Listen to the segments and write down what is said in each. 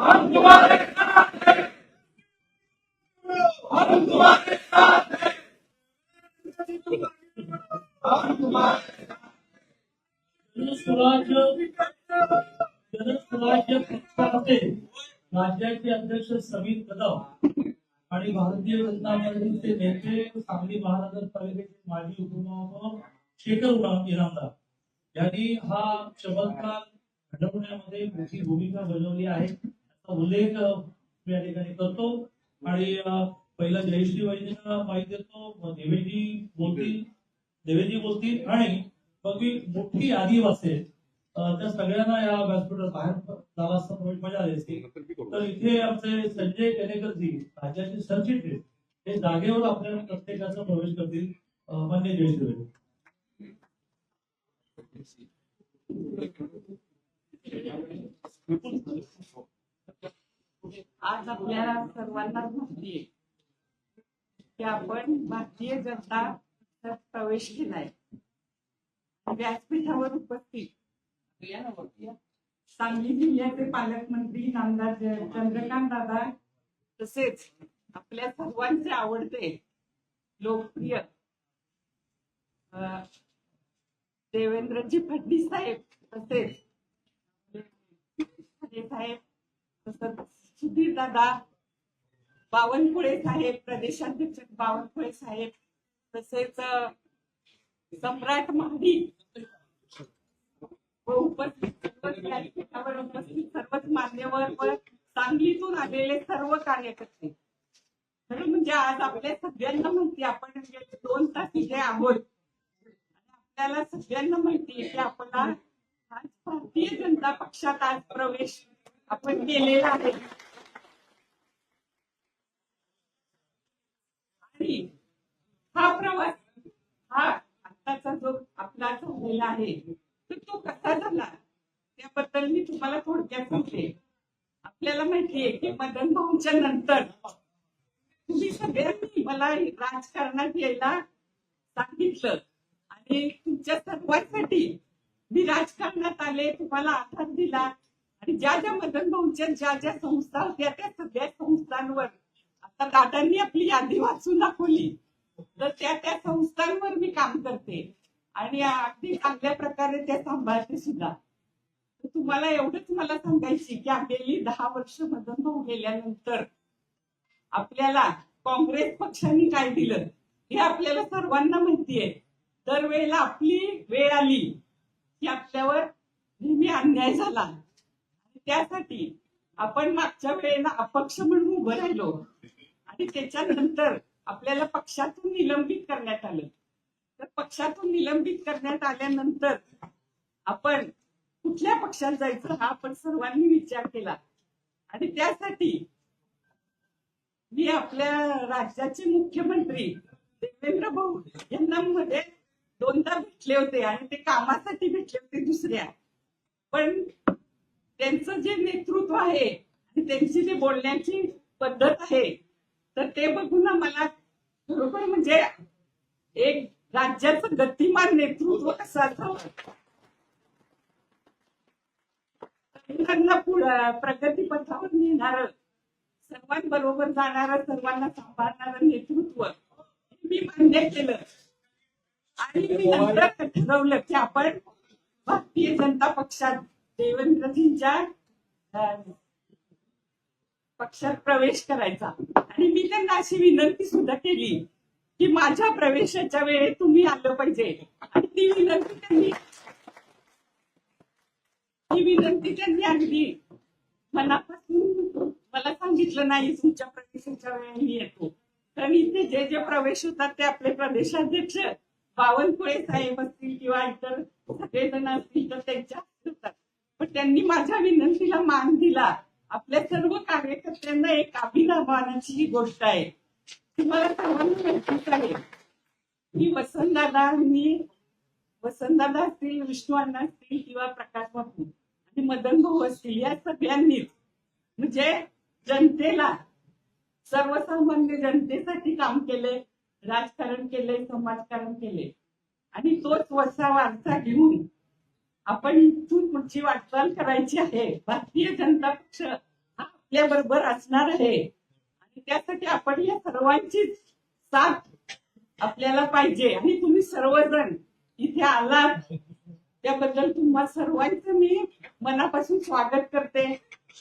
हम तुम्हारे साथ हैं हम तुम्हारे साथ हैं हम तुम्हारे जनस्वराज्य जनस्वराज्य पक्षाचे राज्याचे अध्यक्ष समीर कदम आणि भारतीय जनता पार्टीचे नेते सांगली महानगरपालिकेचे माजी उपमहापौर शेखर उरा- इनामदार यांनी हा चमत्कार घडवण्यामध्ये मोठी भूमिका बजावली आहे उल्लेख मी या ठिकाणी करतो. आणि पहिला जयश्री वैद्यना माहिती देतो मग देवेजी बोलतील देवेजी बोलतील आणि मग मी मोठी यादी वाचेल त्या सगळ्यांना या व्यासपीठात बाहेर झाला असता मजा आली असती तर इथे आमचे संजय केनेकरजी राज्याचे सरचिटणीस हे जागेवर आपल्या प्रत्येकाचा प्रवेश करतील मान्य जयश्री वैद्य आज आपल्या सर्वांना माहिती की आपण भारतीय जनता प्रवेश केलाय. व्यासपीठावर उपस्थित. सांगली जिल्ह्याचे पालकमंत्री नामदार चंद्रकांत दादा तसेच आपल्या सर्वांचे आवडते लोकप्रिय देवेंद्रजी फडणीस साहेब तसेच. साहेब तसंच सुधीर दादा बावनकुळे साहेब प्रदेशाध्यक्ष बावनकुळे साहेब तसेच सम्राट महाडी व उपस्थित सर्वच उपस्थित सर्वच मान्यवर व सांगलीतून आलेले सर्व कार्यकर्ते. खरं म्हणजे आज आपल्या सगळ्यांना माहिती आपण म्हणजे दोन तास इथे आहोत. आपल्याला सगळ्यांना माहिती की आपला आज भारतीय जनता पक्षात आज प्रवेश आपण केलेला आहे आणि हा प्रवास हा आताचा जो आपला झालेला आहे तर तो कसा झाला? त्याबद्दल मी तुम्हाला थोडक्यात सांगते. आपल्याला माहितीये की मदन भाऊंच्या नंतर तुम्ही सगळ्यांनी मला राजकारणात यायला सांगितलं. आणि तुमच्या सर्वांसाठी मी राजकारणात आले तुम्हाला आधार दिला. आणि ज्या ज्या मदन भाऊंच्या ज्या ज्या संस्था होत्या त्या सगळ्या संस्थांवर आता दादांनी आपली यादी वाचून दाखवली. तर त्या त्या संस्थांवर मी काम करते. आणि अगदी चांगल्या प्रकारे त्या सांभाळते सुद्धा. तुम्हाला एवढंच मला सांगायची की गेली दहा वर्ष मदन भाऊ गेल्यानंतर आपल्याला काँग्रेस पक्षाने काय दिलं हे आपल्याला सर्वांना माहितीये. दरवेळेला आपली वेळ आली की आपल्यावर नेहमी अन्याय झाला. आणि त्यासाठी आपण मागच्या वेळेला अपक्ष म्हणून उभं राहिलो. आणि त्याच्यानंतर आपल्याला पक्षातून निलंबित करण्यात आलं. तर पक्षातून निलंबित करण्यात आल्यानंतर आपण कुठल्या पक्षात जायचं हा आपण सर्वांनी विचार केला. आणि त्यासाठी मी आपल्या राज्याचे मुख्यमंत्री देवेंद्र भाऊ यांना मध्ये दोनदा भेटले होते आणि ते कामासाठी भेटले होते दुसऱ्या. पण त्यांचं जे नेतृत्व आहे आणि त्यांची जी बोलण्याची पद्धत आहे तर ते बघून मला खरोखर म्हणजे एक राज्याचं गतिमान नेतृत्व कसं असावं प्रगतीपथावर नेणार सर्वांबरोबर जाणार सर्वांना सांभाळणार नेतृत्व मी मान्य केलं. आणि मी नंतर ठरवलं की आपण भारतीय जनता पक्षात देवेंद्रजींच्या पक्षात प्रवेश करायचा. आणि मी त्यांना अशी विनंती सुद्धा केली की माझ्या प्रवेशाच्या वेळेत तुम्ही आलं पाहिजे. आणि ती विनंती त्यांनी ही विनंती त्यांनी अगदी मनापासून मला सांगितलं नाही तुमच्या प्रवेशाच्या वेळी मी येतो. कारण इथे जे जे प्रवेश होतात ते आपले प्रदेशाध्यक्ष बावनकुळे साहेब असतील किंवा इतर सगळेजण असतील तर त्यांच्या होतात. पण त्यांनी माझ्या विनंतीला मान दिला. आपल्या सर्व कार्यकर्त्यांना एक अभिनवानाची ही गोष्ट आहे. तुम्हाला सर्वांना माहितीच आहे. की वसंतदादांनी वसंतदादा असतील विष्णू अण्णा असतील किंवा प्रकाश बापू आणि मदन भाऊ असतील या सगळ्यांनीच म्हणजे जनतेला सर्वसामान्य जनतेसाठी काम केले राजकारण केले समाजकारण केले आणि तोच वसा वारसा घेऊन आपण इथून पुढची वाटचाल करायची आहे. भारतीय जनता पक्ष हा आपल्या बरोबर असणार आहे. आणि त्यासाठी आपण या सर्वांचीच साथ आपल्याला पाहिजे. आणि तुम्ही सर्वजण इथे आलात त्याबद्दल तुम्हा सर्वांचं मी मनापासून स्वागत करते.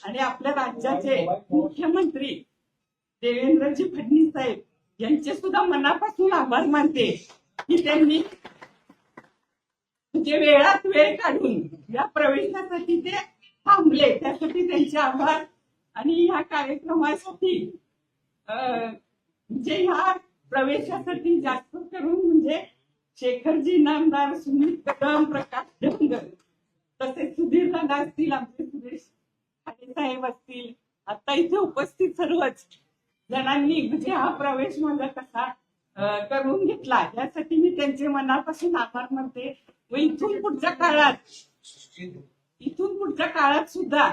आणि आपल्या राज्याचे मुख्यमंत्री देवेंद्रजी फडणवीस साहेब यांचे सुद्धा मनापासून आभार मानते की त्यांनी म्हणजे वेळात वेळ काढून या प्रवेशासाठी ते थांबले. त्यासाठी त्यांचे आभार. आणि ह्या कार्यक्रमासाठी म्हणजे ह्या प्रवेशासाठी जास्त करून म्हणजे शेखरजी नामदार सुनील कदम प्रकाश डोंगर तसेच सुधीर दादा असतील आमचे सुरेश खाडे साहेब असतील. आता इथे उपस्थित सर्वच जणांनी म्हणजे हा प्रवेश माझा कसा करून घेतला. यासाठी मी त्यांचे मनापासून आभार मानते. व इथून पुढच्या काळात इथून पुढच्या काळात सुद्धा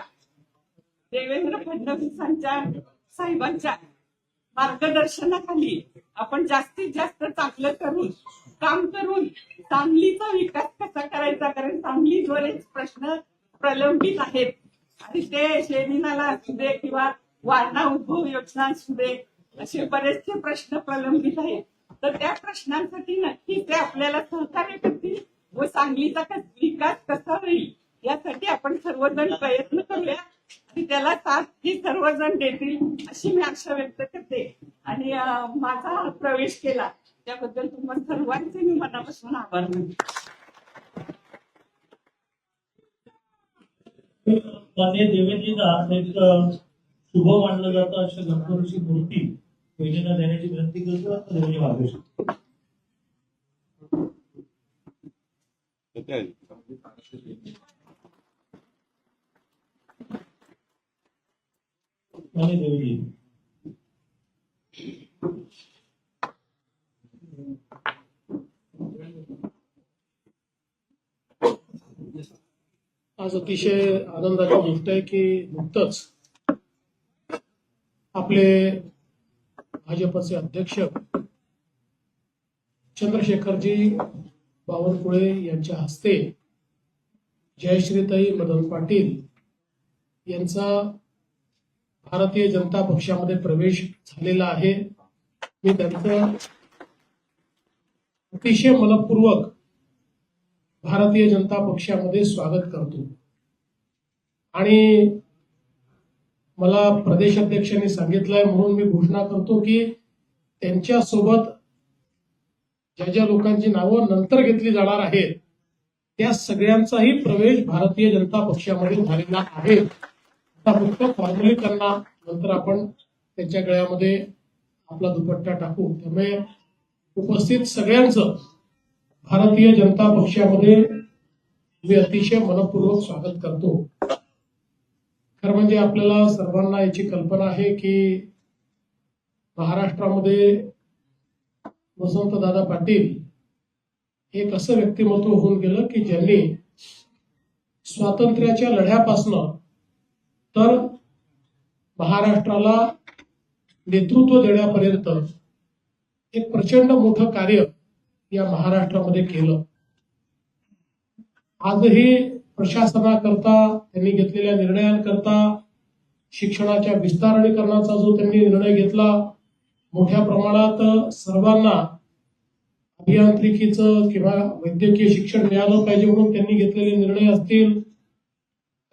देवेंद्र फडणवीसांच्या साहेबांच्या मार्गदर्शनाखाली आपण जास्तीत जास्त चांगलं करून काम करून सांगलीचा विकास कसा करायचा? कारण सांगली बरेच प्रश्न प्रलंबित आहेत. आणि ते शेरीनाला असू दे किंवा वारणा उद्भव योजना असू दे असे बरेचसे प्रश्न प्रलंबित आहेत. तर त्या प्रश्नांसाठी नक्की ते आपल्याला सहकार्य करतील. व सांगलीचा विकास कसा होईल यासाठी आपण सर्वजण प्रयत्न करूया. आणि त्याला साथ ही सर्वजण देतील अशी मी आशा व्यक्त करते. आणि माझा प्रवेश केला त्याबद्दल तुम्हाला सर्वांचे मी मनापासून आभार मानते. मान्य एक शुभ मानलं जातं अशा गणपतीची मूर्ती बहिणींना देण्याची विनंती करतो. आता मार्गदर्शन मान्य आज अतिशय आनंदाची गोष्ट आहे की नुकतंच आपले भाजपचे अध्यक्ष चंद्रशेखरजी बावनकुळे यांच्या हस्ते जयश्रीताई मदन पाटील यांचा भारतीय जनता पक्षामध्ये प्रवेश झालेला आहे. मी त्यांचं अतिशय मनपूर्वक भारतीय जनता पक्षामध्ये स्वागत करतो. आणि मला प्रदेश अध्यक्षांनी सांगितलंय म्हणून मी घोषणा करतो की त्यांच्यासोबत ज्या ज्या लोकांची नावं नंतर घेतली जाणार आहेत त्या सगळ्यांचाही प्रवेश भारतीय जनता पक्षामध्ये झालेला आहे. आता फक्त फॉर्मलीकरणा नंतर आपण त्यांच्या गळ्यामध्ये आपला दुपट्टा टाकू. त्यामुळे उपस्थित सगळ्यांचं भारतीय जनता पक्षामध्ये मी अतिशय मनपूर्वक स्वागत करतो. खरं म्हणजे आपल्याला सर्वांना याची कल्पना आहे की महाराष्ट्रामध्ये वसंतदादा पाटील एक असं व्यक्तिमत्व होऊन गेलं की ज्यांनी स्वातंत्र्याच्या लढ्यापासनं तर महाराष्ट्राला नेतृत्व देण्यापर्यंत एक प्रचंड मोठं कार्य या महाराष्ट्रामध्ये केलं. आजही प्रशासनाकरता त्यांनी घेतलेल्या निर्णयांकरता शिक्षणाच्या विस्तारणीकरणाचा जो त्यांनी निर्णय घेतला मोठ्या प्रमाणात सर्वांना अभियांत्रिकीचं किंवा वैद्यकीय शिक्षण मिळालं पाहिजे म्हणून त्यांनी घेतलेले निर्णय असतील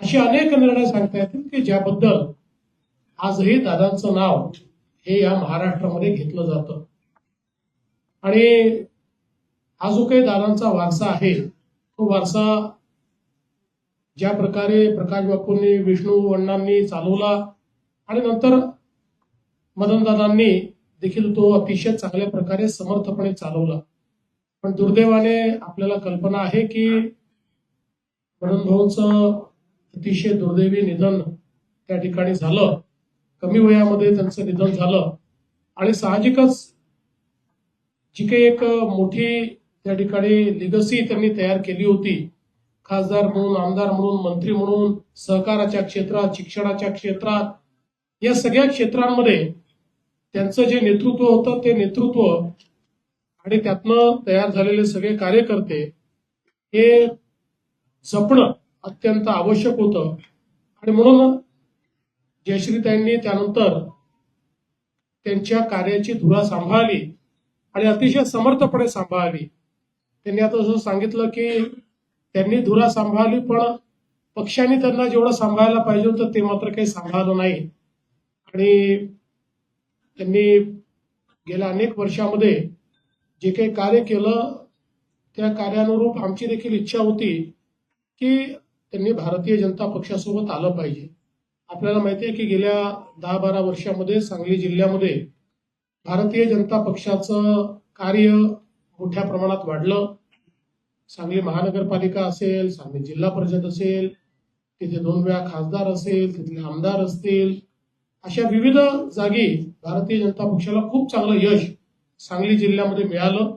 असे अनेक निर्णय सांगता येतील की ज्याबद्दल आजही दादांचं नाव हे या महाराष्ट्रामध्ये घेतलं जातं. आणि हा जो काही दादांचा वारसा आहे तो वारसा ज्या प्रकारे प्रकाश बापूंनी विष्णू अण्णांनी चालवला आणि नंतर मदनदादांनी देखील तो अतिशय चांगल्या प्रकारे समर्थपणे चालवला. पण दुर्दैवाने आपल्याला कल्पना आहे की मदन भाऊंचं अतिशय दुर्दैवी निधन त्या ठिकाणी झालं. कमी वयामध्ये त्यांचं निधन झालं. आणि साहजिकच जी काही एक मोठी त्या ठिकाणी लिगसी त्यांनी तयार केली होती. खासदार म्हणून आमदार म्हणून मंत्री म्हणून सहकाराच्या क्षेत्रात शिक्षणाच्या क्षेत्रात या सगळ्या क्षेत्रांमध्ये त्यांचं जे नेतृत्व होतं ते नेतृत्व आणि त्यातनं तयार झालेले सगळे कार्यकर्ते हे जपणं अत्यंत आवश्यक होतं. आणि म्हणून जयश्रीताईंनी त्यानंतर त्यांच्या कार्याची धुरा सांभाळली आणि अतिशय समर्थपणे सांभाळली. त्यांनी आता असं सांगितलं की त्यांनी धुरा सांभाळली पण पक्षाने त्यांना जेवढं सांभाळायला पाहिजे होतं ते मात्र काही सांभाळलं नाही. आणि त्यांनी गेल्या अनेक वर्षामध्ये जे काही कार्य केलं त्या कार्यानुरूप आमची देखील इच्छा होती की त्यांनी भारतीय जनता पक्षासोबत आलं पाहिजे. आपल्याला माहिती आहे की गेल्या दहा बारा वर्षामध्ये सांगली जिल्ह्यामध्ये भारतीय जनता पक्षाचं कार्य मोठ्या प्रमाणात वाढलं. सांगली महानगरपालिका असेल सांगली जिल्हा परिषद असेल तिथे दोन वेळा खासदार असेल तिथले आमदार असतील अशा विविध जागी भारतीय जनता पक्षाला खूप चांगलं यश सांगली जिल्ह्यामध्ये मिळालं.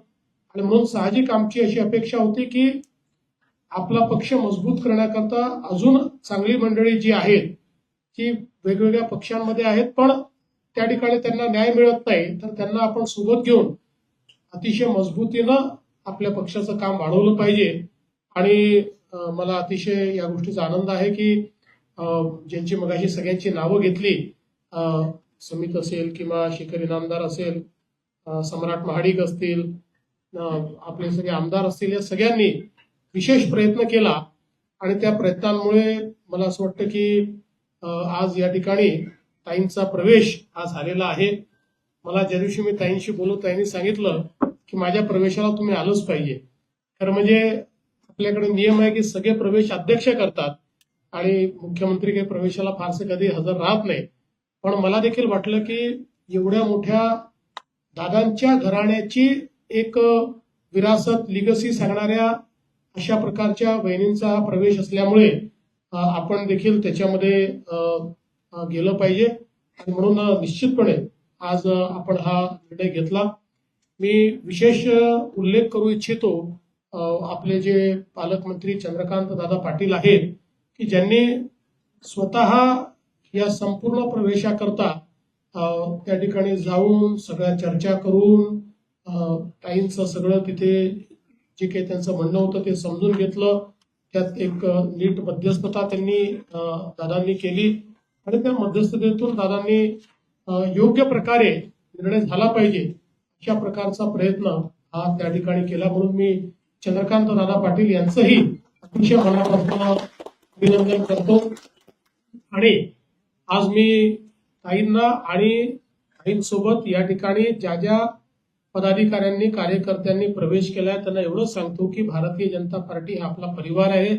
आणि म्हणून साहजिक आमची अशी अपेक्षा होती की आपला पक्ष मजबूत करण्याकरता अजून चांगली मंडळी जी आहेत ती वेगवेगळ्या पक्षांमध्ये आहेत पण त्या ठिकाणी त्यांना न्याय मिळत नाही तर त्यांना आपण सोबत घेऊन अतिशय मजबूतीनं आपल्या पक्षाचं काम वाढवलं पाहिजे. आणि मला अतिशय या गोष्टीचा आनंद आहे की ज्यांची मगाशी सगळ्यांची नावं घेतली समित असेल किंवा शेखर इनामदार असेल सम्राट महाडिक असतील आपले सगळे आमदार असतील या सगळ्यांनी विशेष प्रयत्न केला. आणि त्या प्रयत्नांमुळे मला असं वाटतं की आज या ठिकाणी ताईंचा प्रवेश हा झालेला आहे. मला ज्या दिवशी मी ताईंशी बोलू ताईंनी सांगितलं की माझ्या प्रवेशाला तुम्ही आलोच पाहिजे. खरं म्हणजे आपल्याकडे नियम आहे की सगळे प्रवेश अध्यक्ष करतात आणि मुख्यमंत्री काही प्रवेशाला फारसे कधी हजर राहत नाही पण मला देखील वाटलं की एवढ्या मोठ्या दादांच्या घराण्याची एक विरासत लिगसी सांगणाऱ्या अशा प्रकारच्या वहिनींचा हा प्रवेश असल्यामुळे आपण देखील त्याच्यामध्ये गेलं पाहिजे. आणि म्हणून निश्चितपणे आज आपण हा निर्णय घेतला. मी विशेष उल्लेख करू इच्छितो आपले जे पालकमंत्री चंद्रकांत दादा पाटील आहेत की ज्यांनी स्वतः या संपूर्ण प्रवेशाकरता त्या ठिकाणी जाऊन सगळ्या चर्चा करून टाईमचं सगळं तिथे जे काही त्यांचं म्हणणं होतं ते समजून घेतलं. त्यात एक नीट मध्यस्थता त्यांनी दादांनी केली. आणि त्या मध्यस्थतेतून दादांनी योग्य प्रकारे निर्णय झाला पाहिजे. अशा प्रकारचा प्रयत्न हा त्या ठिकाणी केला म्हणून मी चंद्रकांत दादा पाटील यांचंही अतिशय मनापासून अभिनंदन करतो. आणि आज मी ताईंना आणि ताईंसोबत या ठिकाणी ज्या ज्या पदाधिकाऱ्यांनी कार्यकर्त्यांनी प्रवेश केलाय त्यांना एवढंच सांगतो की भारतीय जनता पार्टी हा आपला परिवार आहे.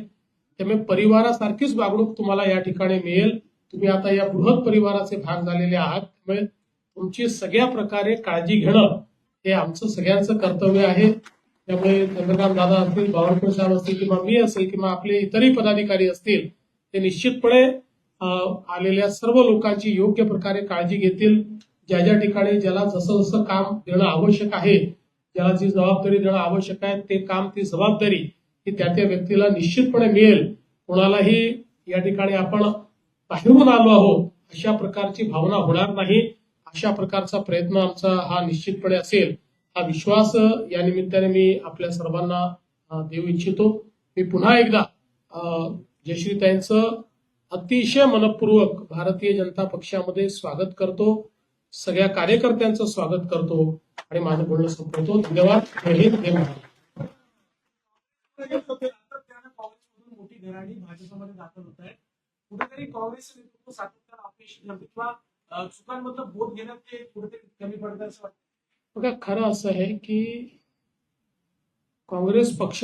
त्यामुळे परिवारासारखीच वागणूक तुम्हाला या ठिकाणी मिळेल. तुम्ही आता या बृहत परिवाराचे भाग झालेले आहात. त्यामुळे तुमची सगळ्या प्रकारे काळजी घेणं हे आमचं सगळ्यांचं कर्तव्य आहे. त्यामुळे चंद्रकांत दादा असतील बावनकुळे साहेब असतील किंवा मी असेल किंवा आपले इतरही पदाधिकारी असतील ते निश्चितपणे आलेल्या सर्व लोकांची योग्य प्रकारे काळजी घेतील. ज्या ज्या ठिकाणी ज्याला जसं जसं काम देणं आवश्यक आहे ज्याला जी जबाबदारी देणं आवश्यक आहे ते काम ती जबाबदारी ही त्या त्या व्यक्तीला निश्चितपणे मिळेल. कोणालाही या ठिकाणी आपण बाहेरून आलो आहोत अशा प्रकारची भावना होणार नाही. अशा प्रकारचा प्रयत्न आमचा हा निश्चितपणे असेल. हा विश्वास या निमित्ताने मी आपल्या सर्वांना देऊ इच्छितो. मी पुन्हा एकदा जयश्रीताईंचं अतिशय मनपूर्वक भारतीय जनता पक्षामध्ये स्वागत करतो. सगळ्या कार्यकर्त्यांचं स्वागत करतो आणि माझं बोलणं संपवतो. धन्यवाद. जय हिंद. जय मोठी घराणी भाजपमध्ये दाखल होत आहे कुठेतरी काँग्रेस नेतृत्व सातत्यानं किंवा चुकांमधलं बोध घेण्यात ते कुठेतरी कमी असं वाटतं बघा खरं असं आहे की काँग्रेस पक्ष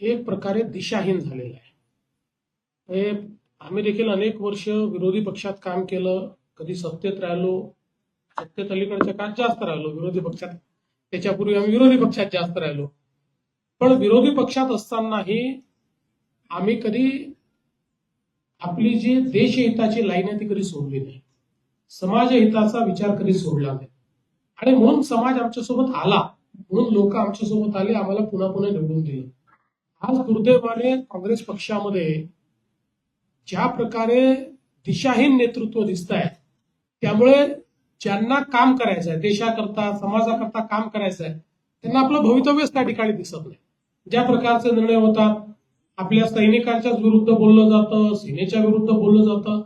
एक प्रकारे दिशाहीन झालेला आहे. हे आम्ही देखील अनेक वर्ष विरोधी पक्षात काम केलं. कधी सत्तेत राहिलो सत्तेत अलीकडच्या काळात जास्त राहिलो. विरोधी पक्षात त्याच्यापूर्वी आम्ही विरोधी पक्षात जास्त राहिलो. पण विरोधी पक्षात असतानाही आम्ही कधी आपली जी देशहिताची लाईन आहे ती कधी सोडली नाही. समाजहिताचा विचार कधी सोडला नाही. आणि म्हणून समाज आमच्यासोबत आला. म्हणून लोक आमच्यासोबत आले आम्हाला पुन्हा पुन्हा निवडून दिले. आज दुर्दैवाने काँग्रेस पक्षामध्ये ज्या प्रकारे दिशाहीन नेतृत्व दिसत आहे त्यामुळे ज्यांना काम करायचं आहे देशाकरता समाजाकरता काम करायचं आहे त्यांना आपलं भवितव्यच त्या ठिकाणी दिसत नाही. ज्या प्रकारचे निर्णय होतात आपल्या सैनिकांच्याच विरुद्ध बोललं जातं सेनेच्या विरुद्ध बोललं जातं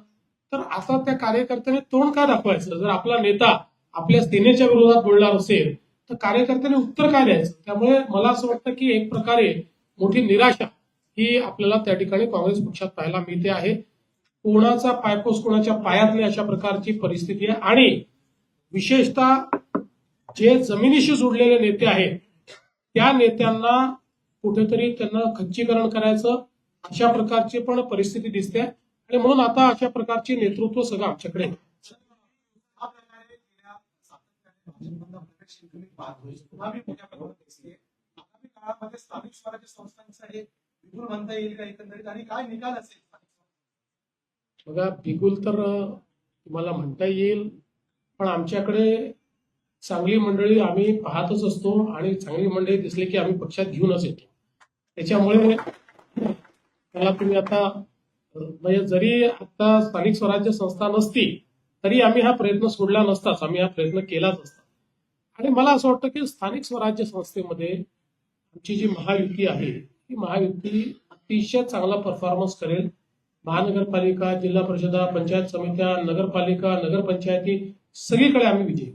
तर आता त्या कार्यकर्त्याने तोंड काय दाखवायचं? जर आपला नेता आपल्या सेनेच्या विरोधात बोलणार असेल तर कार्यकर्त्याने उत्तर काय द्यायचं? त्यामुळे मला असं वाटतं की एक प्रकारे मोठी निराशा ही आपल्याला त्या ठिकाणी काँग्रेस पक्षात पाहायला मिळते आहे. कोणाचा पायपोस कोणाच्या पायातली अशा प्रकारची परिस्थिती आहे. आणि विशेषतः जे जमिनीशी जोडलेले नेते आहेत त्या नेत्यांना कुठेतरी त्यांना खच्चीकरण करायचं अशा प्रकारची पण परिस्थिती दिसते आणि म्हणून आता अशा प्रकारची नेतृत्व सगळं आमच्याकडे स्थानिक स्वराज्य संस्थांचं हे विपुल म्हणता येईल का एकंदरीत? आणि काय निकाल असेल? बघा बिगुल तर तुम्हाला म्हणता येईल पण आमच्याकडे चांगली मंडळी आम्ही पाहतच असतो आणि चांगली मंडळी दिसली की आम्ही पक्षात घेऊनच येतो. त्याच्यामुळे त्याला तुम्ही आता म्हणजे जरी आता स्थानिक स्वराज्य संस्था नसती तरी आम्ही हा प्रयत्न सोडला नसताच. आम्ही हा प्रयत्न केलाच असता. आणि मला असं वाटतं की स्थानिक स्वराज्य संस्थेमध्ये आमची जी महायुती आहे ही महायुती अतिशय चांगला परफॉर्मन्स करेल. महानगरपालिका जिल्हा परिषदा पंचायत समित्या नगरपालिका नगरपंचायती सगळीकडे आम्ही विजयी.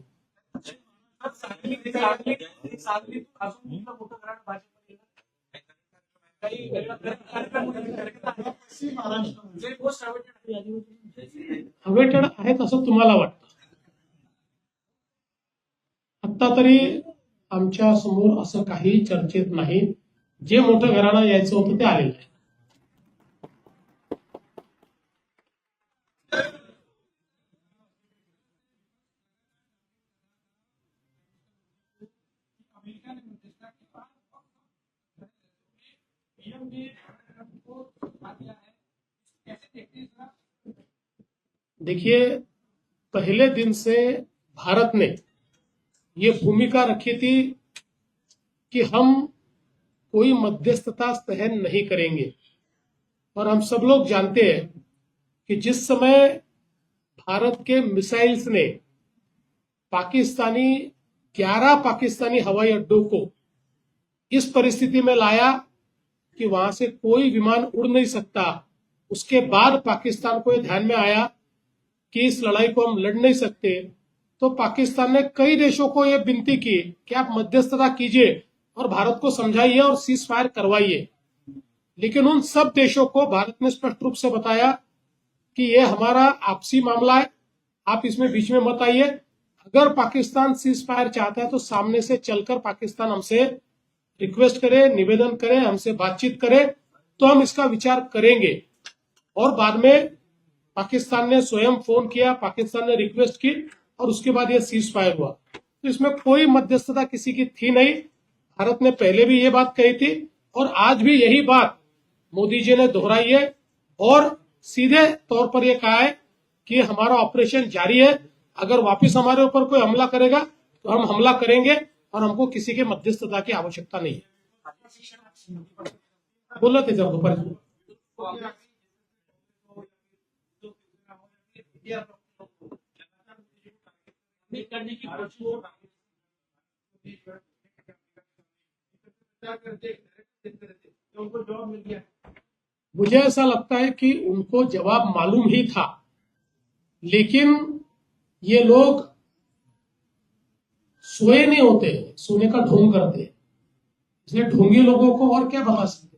हवेटेड अवेटेड आहेत असं तुम्हाला वाटतं? आता तरी आमच्यासमोर असं काही चर्चेत नाही. जे मोठं घराणं यायचं होतं ते आलेलं आहे. अमेरिका ने निर्देश दिया कि आप पीएम ने को बता दिया है कैसे देखते हैं इसका देखिए पहले दिन से भारत ने ये भूमिका रखी थी कि हम कोई मध्यस्थता सहन नहीं करेंगे। और हम सब लोग जानते हैं कि जिस समय भारत के मिसाइल्स ने पाकिस्तानी 11 पाकिस्तानी हवाई अड्डों को इस परिस्थिति में लाया कि वहाँ से कोई विमान उड़ नहीं सकता, उसके बाद पाकिस्तान को यह ध्यान में आया कि इस लड़ाई को हम लड़ नहीं सकते। तो पाकिस्तान ने कई देशों को यह विनती की कि आप मध्यस्थता कीजिए और भारत को समझाइए और सीज फायर करवाइए। लेकिन उन सब देशों को भारत ने स्पष्ट रूप से बताया कि यह हमारा आपसी मामला है, आप इसमें बीच में मत आइए। अगर पाकिस्तान सीज फायर चाहता है तो सामने से चलकर पाकिस्तान हमसे रिक्वेस्ट करे, निवेदन करे, हमसे बातचीत करे तो हम इसका विचार करेंगे। और बाद में पाकिस्तान ने स्वयं फ़ोन किया, पाकिस्तान ने रिक्वेस्ट की और उसके बाद यह सीज फायर हुआ। तो इसमें कोई मध्यस्थता किसी की थी नहीं। भारत ने पहले भी ये बात कही थी और आज भी यही बात मोदी जी ने दोहराई है और सीधे तौर पर यह कहा है कि हमारा ऑपरेशन जारी है। अगर वापस हमारे ऊपर कोई हमला करेगा तो हम हमला करेंगे और हमको किसी के मध्यस्थता की आवश्यकता नहीं है। बोललो त्याच्यावर दुपारी करने की कोशिश उनको जॉब मिल गया मुझे ऐसा लगता है कि उनको जवाब मालूम ही था, लेकिन ये लोग सोए नहीं होते, सोने का ढोंग करते। इसलिए ढोंगी लोगों को और क्या बता सकते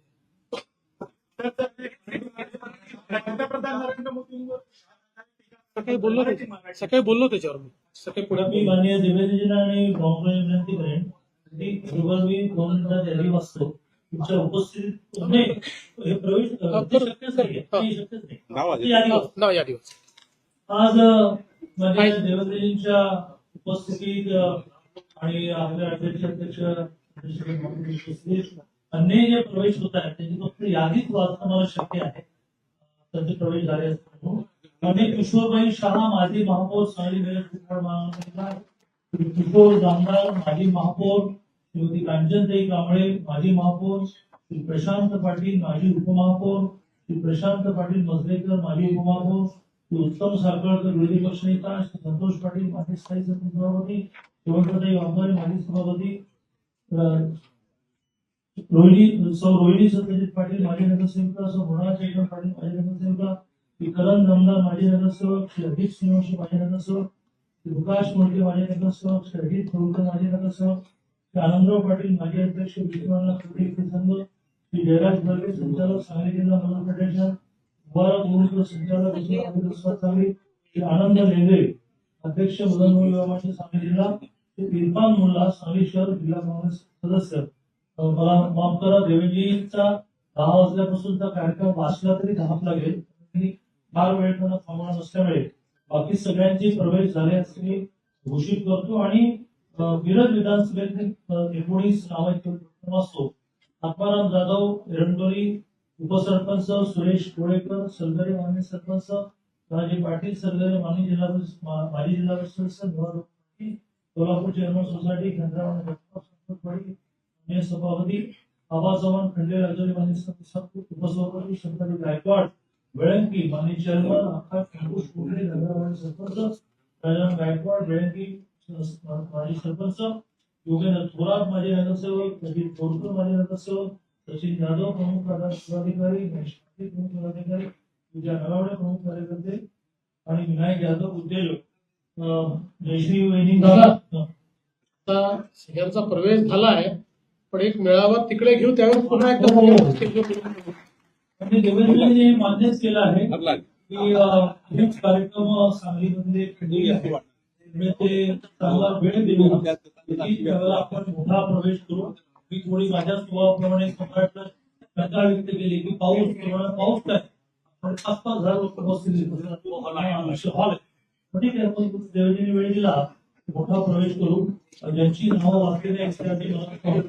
सकाळी बोललो त्याच्या- सकाळी बोललो त्याच्यावर मी सकाळी पुण्यात मी माननीय देवेंद्रजींना आणि बॉम्बे विनंती मी वाचतो. तुमच्या उपस्थितीत हे प्रवेश शक्यच नाही. शक्यच नाही. आज माननीय देवेंद्रजींच्या उपस्थितीत आणि आपल्या अध्यक्ष अध्यक्ष अन्य जे प्रवेश होत आहेत त्याची फक्त यादीच वाचणं मला शक्य आहे. त्यांचे प्रवेश झाले माननीय किशोरबाई शहा माजी महापौर सांगली किशोर जामदार माजी महापौर श्रीमती कांचनताई कांबळे माजी महापौर श्री प्रशांत पाटील माजी उपमहापौर श्री प्रशांत पाटील मजलेकर माजी उपमहापौर श्री उत्तम सारकळकर विरोधी पक्षनेता श्री संतोष पाटील माजी स्थायी समिती सभापती शिवंतताई वाघमारे माजी सभापती रोहिणी सौ रोहिणी सत्यजित पाटील माजी नगरसेविका सौ मृणाल चैतन्य पाटील माजी नगरसेविका श्री करण दमदार माजी नगरसेवक श्री अभित श्रीवंशी माजी नगरसेवक श्री विकास मोडके माजी नगरसेवक श्री अजित खोडकर माजी नगरसेवक आनंदराव पाटील माजी अध्यक्ष विश्वनाथ खर्गे युवती संघ श्री जयराज बर्गे संचालक सांगली जिल्हा मदत फेडरेशन मुबारक मुरुडकर संचालक सांगली श्री आनंद लेंगरे अध्यक्ष मदन मोहोळ विभागाचे सांगली जिल्हा श्री इरफान मुल्ला सांगली शहर जिल्हा काँग्रेस सदस्य. मला माफ करा देवेंद्रजींचा दहा वाजल्यापासूनचा कार्यक्रम वाचला तरी धाप लागेल फार वेळ त्यांना थांबणार नसल्यामुळे बाकी सगळ्यांचे प्रवेश झाले असं घोषित करतो आणि मिरज विधानसभेतील एकोणीस नावाचे असतो. आत्माराम जाधव एरंडोली उपसरपंच सुरेश कोळेकर सलगरे मान्य सरपंच राजे पाटील सलगरे माजी जिल्हा माजी जिल्हा परिषद सदस्य निवार चेअरमन सोसायटी केंद्रावर सभापती आबा चव्हाण खंडे राजौरी मान्य उपसभापती शंकर गायकवाड वेळंकी मान्य चेअरमन आकाश अंकुश कुकडे धनरावाडी सरपंच राजाराम गायकवाड वेळंकी माजी सरपंच योगेंद्र थोरात माजी नगरसेवक अजित बोरकर माजी नगरसेवक सचिन जाधव प्रमुख पदाधिकारी प्रमुख पदाधिकारी पूजा नगावडे प्रमुख कार्यकर्ते आणि विनायक यादव उद्योजक. जयश्री. आता सगळ्यांचा प्रवेश झाला आहे पण एक मेळावा तिकडे घेऊ त्यावेळेस पुन्हा एकदा हो, हो. देवेंद्रजींनी हे मान्यच केलं आहे की हेच कार्यक्रम सांगलीमध्ये खेळले आहे मी ते चांगला वेळ देऊ आपण मोठा प्रवेश करू? मी थोडी माझ्या स्वभावाप्रमाणे सम्राटला शंका व्यक्त केली की पाऊस पाऊस काय आपण पाच पाच हजार लोक बसतील तो आहे, ठीक आहे आपण देवेंद्रजींनी वेळ दिला. मोठा प्रवेश करू. ज्यांची नावं वाचलेली आहे मला